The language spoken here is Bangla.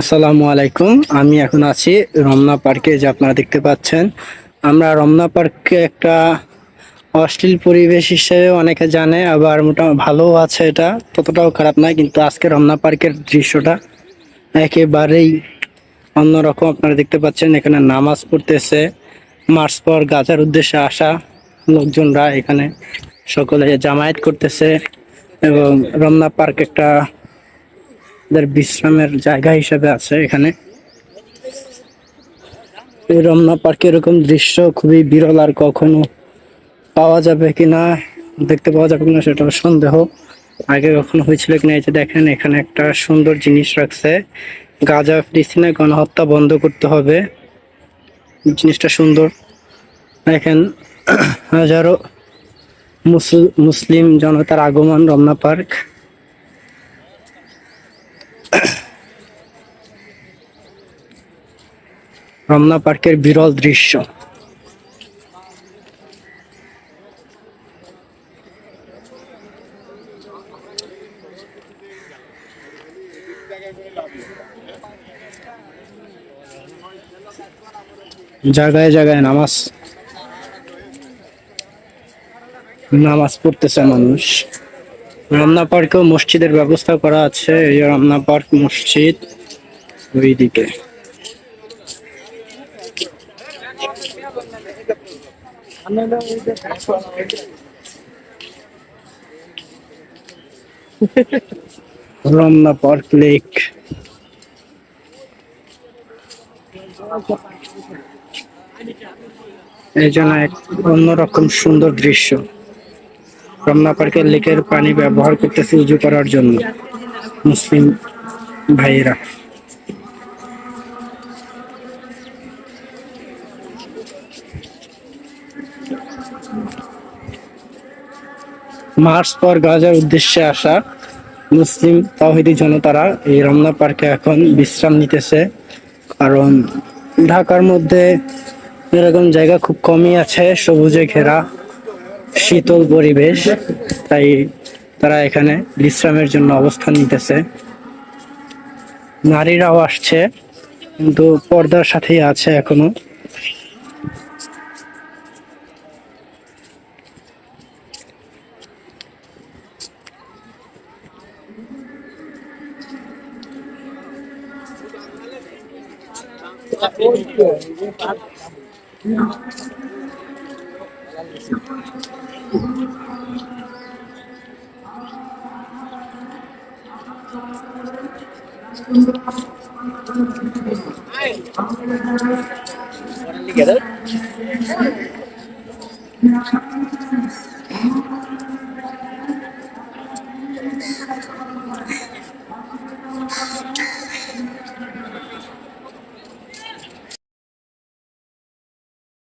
আসসালামু আলাইকুম। আমি এখন আছি রমনা পার্কে, যে আপনারা দেখতে পাচ্ছেন। আমরা রমনা পার্ককে একটা অশ্লীল পরিবেশ হিসেবে অনেকে জানে, আবার মোটামুটি ভালোও আছে এটা, ততটাও খারাপ নয়, কিন্তু আজকে রমনা পার্কের দৃশ্যটা একেবারেই অন্যরকম। আপনারা দেখতে পাচ্ছেন এখানে নামাজ পড়তেছে, মার্চ পর গাজার উদ্দেশ্যে আসা লোকজনরা এখানে সকলে জামায়াত করতেছে এবং রমনা পার্ক একটা ওদের বিশ্রামের জায়গা হিসেবে আছে এখানে। এই রমনা পার্কে এরকম দৃশ্য খুবই বিরল আর কখনো পাওয়া যাবে কিনা, দেখতে পাওয়া যাবে কিনা সেটা সন্দেহ। আগে কখনো হয়েছিল কিনা এই যে দেখেন, এখানে একটা সুন্দর জিনিস রাখছে। গাজা ফিলিস্তিনে গণহত্যা বন্ধ করতে হবে। জিনিসটা সুন্দর। দেখেন, হাজারো মুসল- মুসলিম জনতার আগমন রমনা পার্ক। রমনা পার্কের বিরল দৃশ্য। জায়গায় জায়গায় নামাজ নামাজ পড়তেছে মানুষ। রমনা পার্কেও মসজিদের ব্যবস্থা করা আছে, এই রমনা পার্ক মসজিদ ওইদিকে। রমনা পার্ক লেক এই জন্য এক অন্যরকম সুন্দর দৃশ্য। রমনা পার্কের লেকের পানি ব্যবহার করতেছে উজু করার জন্য। মুসলিম ভাইয়েরা। মার্চ পর গাজার উদ্দেশ্যে আসা মুসলিম তাহিদি জনতারা এই রমনা পার্কে এখন বিশ্রাম নিতেছে। কারণ ঢাকার মধ্যে এরকম জায়গা খুব কমই আছে, সবুজে ঘেরা, শীতল পরিবেশ, তাই তারা এখানে বিশ্রামের জন্য অবস্থান নিতেছে। নারীরাও আসছে, কিন্তু পর্দার সাথেই আছে এখনও। together.